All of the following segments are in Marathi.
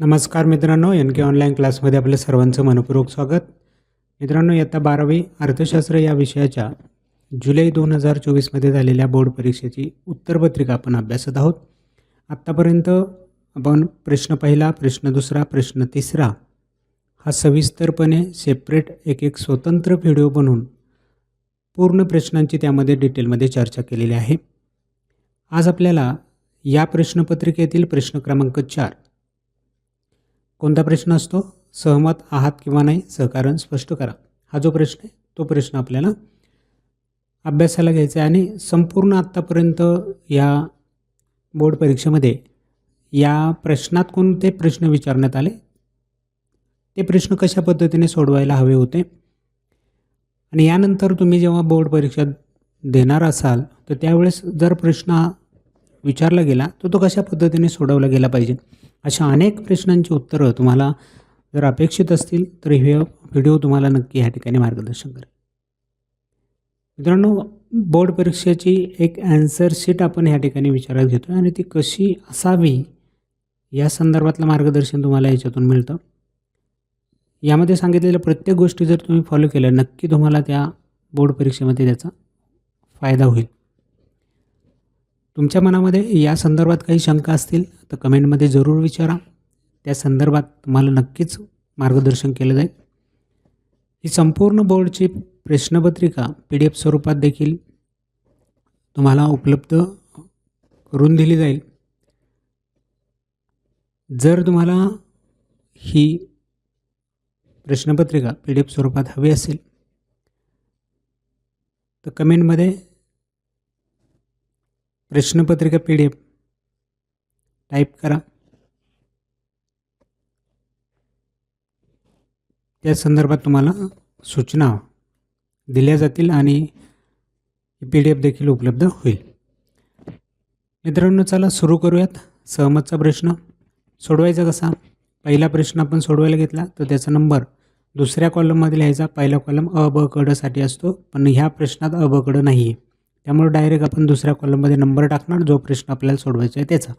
नमस्कार मित्रांनो एन के ऑनलाईन क्लासमध्ये आपलं सर्वांचं मनपूर्वक स्वागत. मित्रांनो इयत्ता बारावी अर्थशास्त्र या विषयाच्या जुलै दोन हजार चोवीसमध्ये झालेल्या बोर्ड परीक्षेची उत्तरपत्रिका आपण अभ्यासत आहोत. आत्तापर्यंत आपण प्रश्न पहिला प्रश्न दुसरा प्रश्न तिसरा हा सविस्तरपणे सेपरेट एक एक स्वतंत्र व्हिडिओ बनवून पूर्ण प्रश्नांची त्यामध्ये डिटेलमध्ये चर्चा केलेली आहे. आज आपल्याला या प्रश्नपत्रिकेतील प्रश्न क्रमांक चार कोणता प्रश्न असतो? सहमत आहात किंवा नाही? सहकारण स्पष्ट करा. हा जो प्रश्न आहे तो प्रश्न आपल्याला अभ्यासाला घ्यायचा आहे आणि संपूर्ण आत्तापर्यंत या बोर्ड परीक्षेमध्ये या प्रश्नात कोणते प्रश्न विचारण्यात आले? ते प्रश्न कशा पद्धतीने सोडवायला हवे होते? आणि यानंतर तुम्ही जेव्हा बोर्ड परीक्षा देणार असाल तर त्यावेळेस जर प्रश्न विचारला गेला तर तो कशा पद्धतीने सोडवला गेला पाहिजे? अशा अनेक प्रश्नांची उत्तरं तुम्हाला जर अपेक्षित असतील तर हे व्हिडिओ तुम्हाला नक्की ह्या ठिकाणी मार्गदर्शन करेल. मित्रांनो बोर्ड परीक्षेची एक ॲन्सर शीट आपण ह्या ठिकाणी विचारात घेतो आणि ती कशी असावी या संदर्भातलं मार्गदर्शन तुम्हाला याच्यातून मिळतं. यामध्ये सांगितलेल्या प्रत्येक गोष्टी जर तुम्ही फॉलो केल्या नक्की तुम्हाला त्या बोर्ड परीक्षेमध्ये त्याचा फायदा होईल. तुमच्या मनामध्ये या संदर्भात काही शंका असतील तर कमेंटमध्ये जरूर विचारा. त्या संदर्भात तुम्हाला नक्कीच मार्गदर्शन केलं जाईल. ही संपूर्ण बोर्डची प्रश्नपत्रिका पी डी एफ स्वरूपात देखील तुम्हाला उपलब्ध करून दिली जाईल. जर तुम्हाला ही प्रश्नपत्रिका पी डी एफ स्वरूपात हवी असेल तर कमेंटमध्ये प्रश्नपत्रिका पी डी एफ. टाईप करा. त्या संदर्भात तुम्हाला सूचना दिल्या जातील आणि पी डी एफ देखील उपलब्ध होईल. मित्रांनो चला सुरू करूयात. सहमतचा प्रश्न. सोडवायचा कसा? पहिला प्रश्न आपण सोडवायला घेतला तर त्याचा नंबर दुसऱ्या कॉलममध्ये लिहायचा पहिला कॉलम अ ब कडसाठी असतो पण ह्या प्रश्नात अ ब कड नाही आहे त्यामुळे डायरेक्ट आपण दुसऱ्या कॉलममध्ये नंबर टाकणार जो प्रश्न आपल्याला सोडवायचा आहे त्याचा.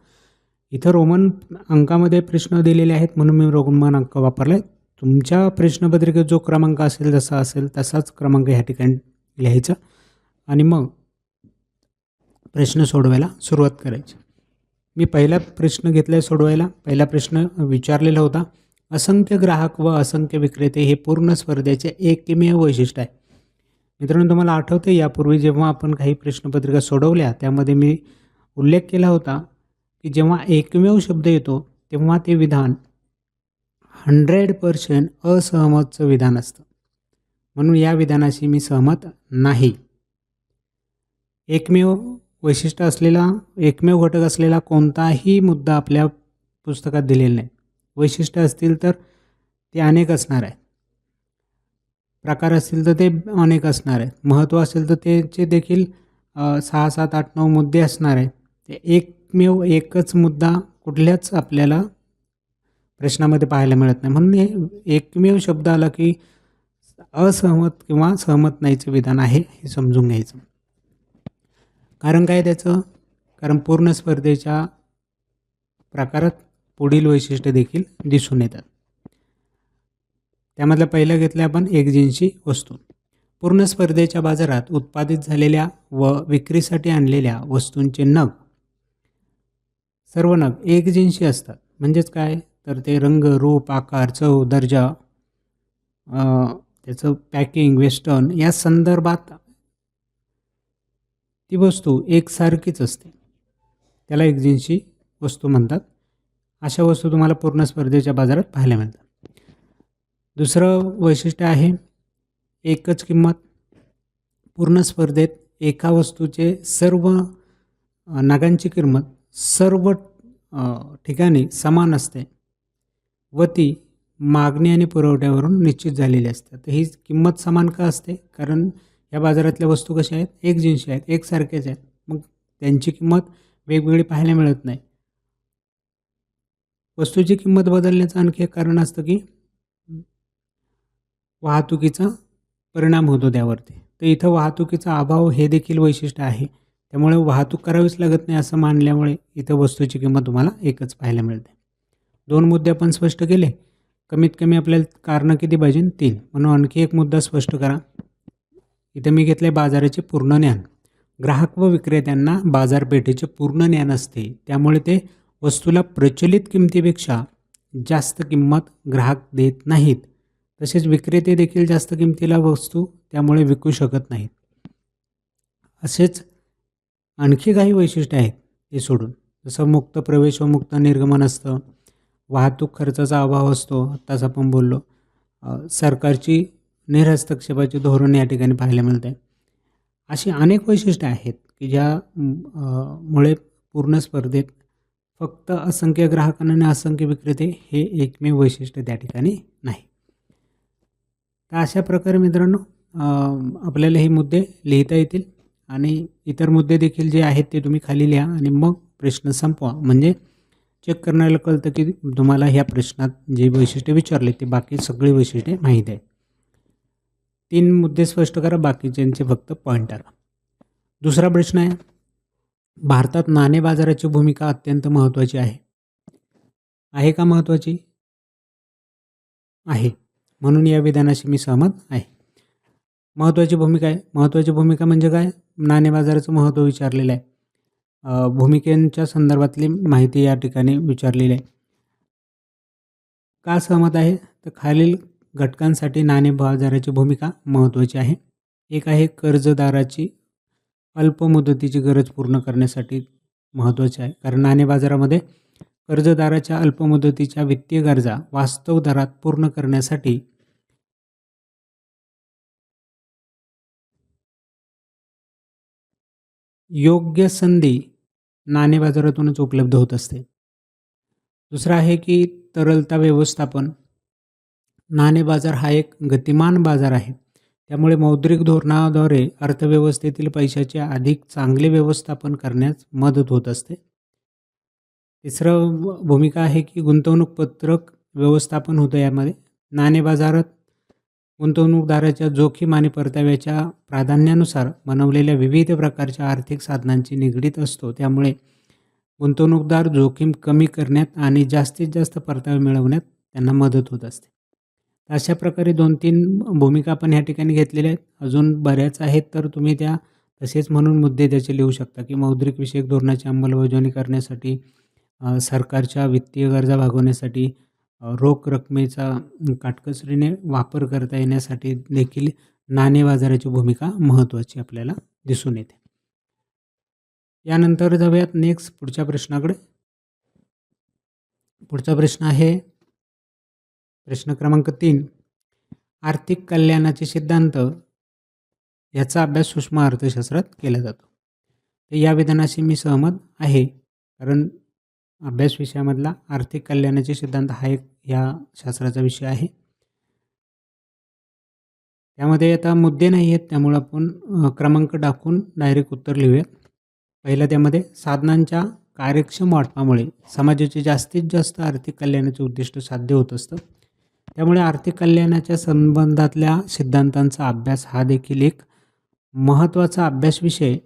इथं रोमन अंकामध्ये प्रश्न दिलेले आहेत म्हणून मी रोमन अंक वापरला आहे तुमच्या प्रश्नपत्रिकेत जो क्रमांक असेल जसा असेल तसाच क्रमांक ह्या ठिकाणी लिहायचा. आणि मग प्रश्न सोडवायला सुरुवात करायची. मी पहिला प्रश्न घेतला आहे सोडवायला. पहिला प्रश्न विचारलेला होता असंख्य ग्राहक व असंख्य विक्रेते हे पूर्ण स्पर्धेचे एकमेव वैशिष्ट्य आहे. मित्रांनो तुम्हाला आठवते यापूर्वी जेव्हा आपण काही प्रश्नपत्रिका सोडवल्या त्यामध्ये मी उल्लेख केला होता की जेव्हा एकमेव शब्द येतो तेव्हा ते विधान हंड्रेड पर्सेंट असहमतचं विधान असतं. म्हणून या विधानाशी मी सहमत नाही. एकमेव वैशिष्ट्य असलेला एकमेव घटक असलेला कोणताही मुद्दा आपल्या पुस्तकात दिलेला नाही. वैशिष्ट्य असतील तर ते अनेक असणार आहेत. प्रकार असतील तर ते अनेक असणार आहेत. महत्त्व असेल तर त्याचे देखील सहा सात आठ नऊ मुद्दे असणार आहेत. ते एकमेव एकच मुद्दा कुठल्याच आपल्याला प्रश्नामध्ये पाहायला मिळत नाही. म्हणून हे एकमेव शब्द आला की असहमत किंवा सहमत नाहीचं विधान आहे हे समजून घ्यायचं. कारण काय त्याचं? कारण पूर्ण स्पर्धेच्या प्रकारात पुढील वैशिष्ट्य देखील दिसून येतात. त्यामधलं पहिलं घेतलं आपण एकजिन्सी वस्तू. पूर्ण स्पर्धेच्या बाजारात उत्पादित झालेल्या व विक्रीसाठी आणलेल्या वस्तूंचे नग. सर्व नग एकजिन्सी असतात. म्हणजेच काय? तर ते रंग रूप आकार चव दर्जा त्याचं पॅकिंग वेस्टर्न या संदर्भात ती वस्तू एकसारखीच असते. त्याला एकजिन्सी वस्तू म्हणतात. अशा वस्तू तुम्हाला पूर्ण स्पर्धेच्या बाजारात पाहायला मिळतात. दुसरं वैशिष्ट्य आहे एकच किंमत. पूर्ण स्पर्धेत एका वस्तूचे सर्व नगांची किंमत सर्व ठिकाणी समान असते. व ती मागणी आणि पुरवठ्यावरून निश्चित झालेली असते. तर ही किंमत समान का असते? कारण या बाजारातल्या वस्तू कशा आहेत? एक जिन्शी आहेत एकसारख्याच आहेत. मग त्यांची किंमत वेगवेगळी पाहायला मिळत नाही. वस्तूची किंमत बदलण्याचं आणखी एक कारण असतं की वाहतुकीचा परिणाम होतो त्यावरती. तर इथं वाहतुकीचा अभाव हे देखील वैशिष्ट्य आहे. त्यामुळे वाहतूक करावीच लागत नाही असं मानल्यामुळे इथं वस्तूची किंमत तुम्हाला एकच पाहायला मिळते. दोन मुद्दे आपण स्पष्ट केले. कमीत कमी आपल्याला कारणं किती पाहिजे? तीन. म्हणून आणखी एक मुद्दा स्पष्ट करा. इथं मी घेतले बाजाराचे पूर्ण ज्ञान. ग्राहक व विक्रेत्यांना बाजारपेठेचे पूर्ण ज्ञान असते. त्यामुळे ते वस्तूला प्रचलित किमतीपेक्षा जास्त किंमत ग्राहक देत नाहीत. तसेच विक्रेते देखील जास्त किमतीला वस्तू त्यामुळे विकू शकत नाहीत. असेच आणखी काही वैशिष्ट्ये आहेत ते सोडून. जसं मुक्त प्रवेश व मुक्त निर्गमन असतं. वाहतूक खर्चाचा अभाव असतो आत्ताच आपण बोललो. सरकारची निरहस्तक्षेपाचे धोरण या ठिकाणी पाहायला मिळते अशी अनेक वैशिष्ट्ये आहेत की ज्या मुळे पूर्ण स्पर्धेत फक्त असंख्य ग्राहकांना आणि असंख्य विक्रेते हे एकमेव वैशिष्ट्य त्या ठिकाणी नाही. तर अशा प्रकारे मित्रांनो आपल्याला हे मुद्दे लिहिता येतील आणि इतर मुद्दे देखील जे आहेत ते तुम्ही खाली लिहा आणि मग प्रश्न संपवा. म्हणजे चेक करण्याला कळतं की तुम्हाला ह्या प्रश्नात जे वैशिष्ट्य विचारले ते बाकी सगळी वैशिष्ट्ये माहीत आहे तीन मुद्दे स्पष्ट करा बाकीच्यांचे फक्त पॉईंट टाका. दुसरा प्रश्न आहे भारतात नाणे बाजाराची भूमिका अत्यंत महत्त्वाची आहे. आहे का महत्त्वाची? आहे. म्हणून या विधानाशी मी सहमत आहे. महत्त्वाची भूमिका आहे. महत्त्वाची भूमिका म्हणजे काय? नाणे बाजाराचं महत्त्व विचारलेलं आहे. भूमिकेंच्या भूमिकेच्या संदर्भातली माहिती या ठिकाणी विचारलेली आहे. का सहमत आहे? तर खालील घटकांसाठी नाणे बाजाराची भूमिका महत्त्वाची आहे. एक आहे कर्जदाराची अल्पमुदतीची गरज पूर्ण करण्यासाठी महत्त्वाची आहे. कारण नाणे बाजारामध्ये कर्जदाराच्या अल्पमुदतीच्या वित्तीय गरजा वास्तव दरात पूर्ण करण्यासाठी योग्य संधी नाणे बाजारातूनच उपलब्ध होत असते. दुसरं आहे की तरलता व्यवस्थापन. नाणे बाजार हा एक गतिमान बाजार आहे. त्यामुळे मौद्रिक धोरणाद्वारे अर्थव्यवस्थेतील पैशाचे अधिक चांगले व्यवस्थापन करण्यास मदत होत असते. तिसरं भूमिका आहे की गुंतवणूक पत्रक व्यवस्थापन होतं यामध्ये. नाणे बाजारात गुंतवणूकदाराच्या जोखीम आणि परताव्याच्या प्राधान्यानुसार बनवलेल्या विविध प्रकारच्या आर्थिक साधनांची निगडीत असतो. त्यामुळे गुंतवणूकदार जोखीम कमी करण्यात आणि जास्तीत जास्त परतावा मिळवण्यात त्यांना मदत होत असते. अशा प्रकारे दोन तीन भूमिका आपण ह्या ठिकाणी घेतलेल्या आहेत. अजून बऱ्याच आहेत तर तुम्ही त्या तसेच म्हणून मुद्दे त्याचे लिहू शकता की मौद्रिक विषयक धोरणाची अंमलबजावणी करण्यासाठी सरकारच्या वित्तीय गरजा भागवण्यासाठी रोख रकमेचा काटकसरीने वापर करता येण्यासाठी देखील नाणे बाजाराची भूमिका महत्त्वाची आपल्याला दिसून येते. यानंतर जाऊयात नेक्स्ट पुढच्या प्रश्नाकडे. पुढचा प्रश्न आहे प्रश्न क्रमांक तीन. आर्थिक कल्याणाचे सिद्धांत याचा अभ्यास सूक्ष्म अर्थशास्त्रात केला जातो. तर या विधानाशी मी सहमत आहे कारण अभ्यास विषयामधला आर्थिक कल्याणाचे सिद्धांत हा एक या शास्त्राचा विषय आहे. त्यामध्ये आता मुद्दे नाही आहेत त्यामुळे आपण क्रमांक टाकून डायरेक्ट उत्तर लिहूयात. पहिलं त्यामध्ये साधनांच्या कार्यक्षम वाटपामुळे समाजाचे जास्तीत जास्त आर्थिक कल्याणाचे उद्दिष्ट साध्य होत असतं. त्यामुळे आर्थिक कल्याणाच्या संबंधातल्या सिद्धांतांचा अभ्यास हा देखील एक महत्त्वाचा अभ्यास विषय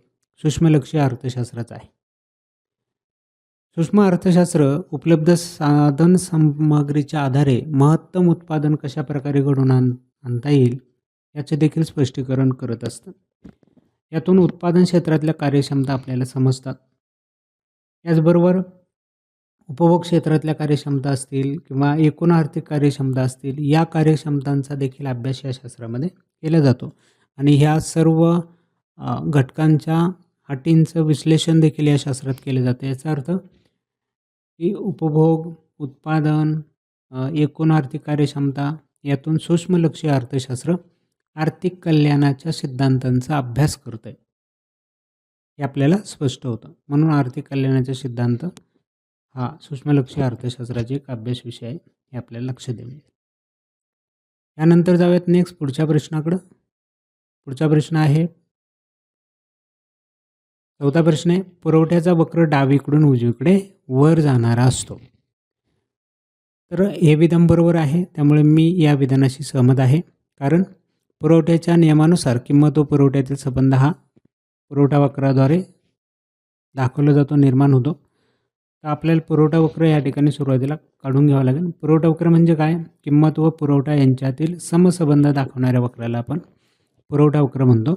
सूक्ष्मलक्षी अर्थशास्त्राचा आहे. सूक्ष्म अर्थशास्त्र उपलब्ध साधन सामग्रीच्या आधारे महत्तम उत्पादन कशा प्रकारे घडवून आण आणता येईल याचे देखील स्पष्टीकरण करत असतं यातून उत्पादन क्षेत्रातल्या कार्यक्षमता आपल्याला समजतात. याचबरोबर उपभोग क्षेत्रातल्या कार्यक्षमता असतील किंवा एकूण आर्थिक कार्यक्षमता असतील या कार्यक्षमतांचा देखील अभ्यास या शास्त्रामध्ये केला जातो. आणि ह्या सर्व घटकांच्या अटींचं विश्लेषण देखील या शास्त्रात केलं जातं. याचा अर्थ की उपभोग उत्पादन एकूण आर्थिक कार्यक्षमता यातून सूक्ष्मलक्षी अर्थशास्त्र आर्थिक कल्याणाच्या सिद्धांतांचा अभ्यास करत आहे हे आपल्याला स्पष्ट होतं. म्हणून आर्थिक कल्याणाचे सिद्धांत हा सूक्ष्मलक्षी अर्थशास्त्राचे एक अभ्यास विषय आहे हे आपल्याला लक्ष देऊ यानंतर जाऊयात नेक्स्ट पुढच्या प्रश्नाकडं. पुढचा प्रश्न आहे चौथा प्रश्न आहे पुरवठ्याचा वक्र डावीकडून उजवीकडे वर जाणारा असतो. तर हे विधान बरोबर आहे त्यामुळे मी या विधानाशी सहमत आहे. कारण पुरवठ्याच्या नियमानुसार किंमत व पुरवठ्यातील संबंध हा पुरवठा वक्राद्वारे दाखवला जातो निर्माण होतो. तर आपल्याला पुरवठा वक्र या ठिकाणी सुरुवातीला काढून घ्यावं लागेल. पुरवठा वक्र म्हणजे काय? किंमत व पुरवठा यांच्यातील समसंबंध दाखवणाऱ्या वक्राला आपण पुरवठा वक्र म्हणतो.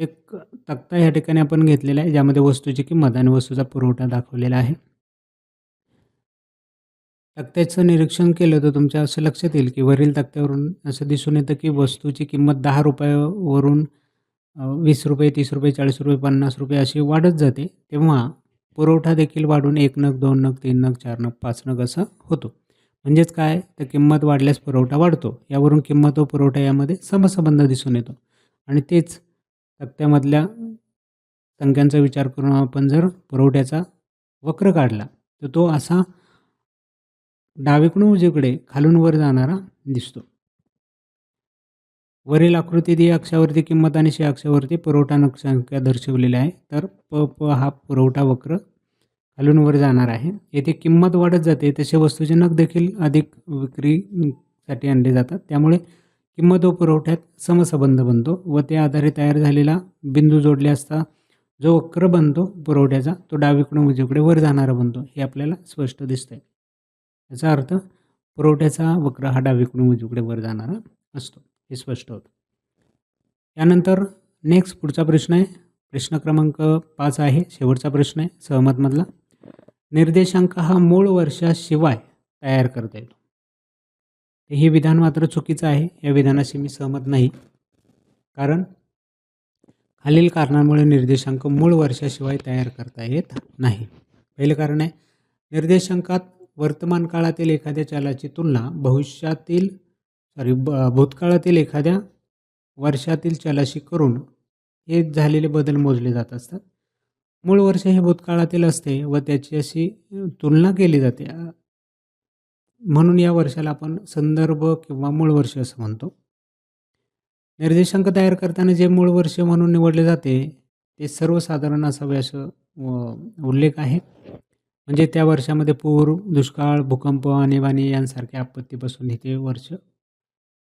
एक तक्ता या ठिकाणी आपण घेतलेला आहे ज्यामध्ये वस्तूची किंमत आणि वस्तूचा पुरवठा दाखवलेला आहे. तक्त्याचं निरीक्षण केलं तर तुमच्या असं लक्षात येईल की वरील तक्त्यावरून असं दिसून येतं की वस्तूची किंमत दहा रुपयावरून वीस रुपये तीस रुपये चाळीस रुपये पन्नास रुपये अशी वाढत जाते तेव्हा पुरवठा देखील वाढून एक नग दोन नग तीन नग चार नग पाच नग असं होतो. म्हणजेच काय? तर किंमत वाढल्यास पुरवठा वाढतो. यावरून किंमत व पुरवठा यामध्ये समसंबंध दिसून येतो. आणि तेच तक्त्यामधल्या संख्यांचा विचार करून आपण जर पुरवठ्याचा वक्र काढला तर तो असा डावीकडून उजवीकडे खालून वर जाणारा दिसतो. वरील आकृतीत या अक्षावरती किंमत आणि शी अक्षावरती पुरवठा नग संख्या दर्शवलेल्या आहे. तर प प हा पुरवठा वक्र खालून वर जाणार आहे. येथे किंमत वाढत जाते तसे वस्तूचे नग देखील अधिक विक्रीसाठी आणले जातात. त्यामुळे किंमत व पुरवठ्यात समसंबंध बनतो व त्या आधारे तयार झालेला बिंदू जोडले असता जो वक्र बनतो पुरवठ्याचा तो डावीकडून उजवीकडे वर जाणारा बनतो हे आपल्याला स्पष्ट दिसतंय. याचा अर्थ पुरवठ्याचा वक्र हा डावीकडून उजवीकडे वर जाणारा असतो हे स्पष्ट होतं. त्यानंतर नेक्स्ट पुढचा प्रश्न आहे. प्रश्न क्रमांक पाच आहे. शेवटचा प्रश्न आहे. सहमतमधला निर्देशांक हा मूळ वर्षाशिवाय तयार करता येतो. हे विधान मात्र चुकीचं आहे. या विधानाशी मी सहमत नाही. कारण खालील कारणांमुळे निर्देशांक मूळ वर्षाशिवाय तयार करता येत नाही. पहिलं कारण आहे निर्देशांकात वर्तमान काळातील एखाद्या चलाची तुलना भविष्यातील सॉरी ब भूतकाळातील एखाद्या वर्षातील चलाशी करून हे झालेले बदल मोजले जात असतात. मूळ वर्ष हे भूतकाळातील असते व त्याची अशी तुलना केली जाते. म्हणून या वर्षाला आपण संदर्भ किंवा मूळ वर्ष असं म्हणतो. निर्देशांक तयार करताना जे मूळ वर्ष म्हणून निवडले जाते ते सर्वसाधारण असावे असं उल्लेख आहे. म्हणजे त्या वर्षामध्ये पूर दुष्काळ भूकंप आणीबाणी यांसारख्या आपत्तीपासून हे ते वर्ष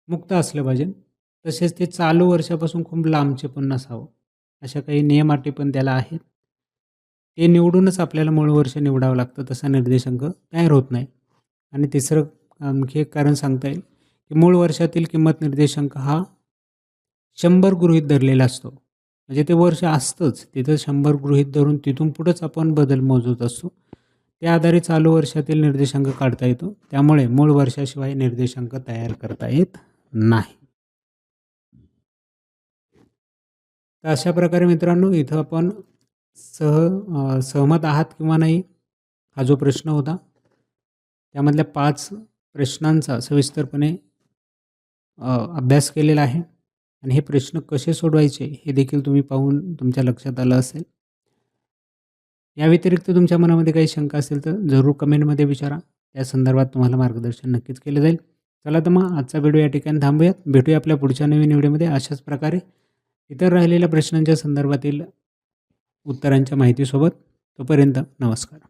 मुक्त असलं पाहिजे. तसेच ते चालू वर्षापासून खूप लांबचे पण नसावं अशा काही नियमाटी पण त्याला आहेत. ते निवडूनच आपल्याला मूळ वर्ष निवडावं लागतं तसा निर्देशांक तयार होत नाही. आणि तिसरं आणखी एक कारण सांगता येईल की मूळ वर्षातील किंमत निर्देशांक हा शंभर गृहीत धरलेला असतो. म्हणजे ते वर्ष असतंच. तिथं शंभर गृहीत धरून तिथून पुढंच आपण बदल मोजत असतो त्या आधारे चालू वर्षातील निर्देशांक काढता येतो. त्यामुळे मूळ वर्षाशिवाय निर्देशांक तयार करता येत नाही. तर अशा प्रकारे मित्रांनो इथं आपण सह सहमत आहात किंवा नाही हा जो प्रश्न होता त्यामधल्या पाच प्रश्नांचा सविस्तरपणे अभ्यास केलेला आहे. आणि हे प्रश्न कसे सोडवायचे हे देखील तुम्ही पाहून तुमच्या लक्षात आलं असेल. या व्यतिरिक्त तुमच्या मनामध्ये काही शंका असेल तर जरूर कमेंटमध्ये विचारा. त्या संदर्भात तुम्हाला मार्गदर्शन नक्कीच केलं जाईल. चला तर मग आजचा व्हिडिओ या ठिकाणी थांबूयात. भेटूया आपल्या पुढच्या नवीन व्हिडिओमध्ये अशाच प्रकारे. इतर राहिलेल्या प्रश्नांच्या संदर्भातील उत्तरांच्या माहितीसोबत तोपर्यंत नमस्कार.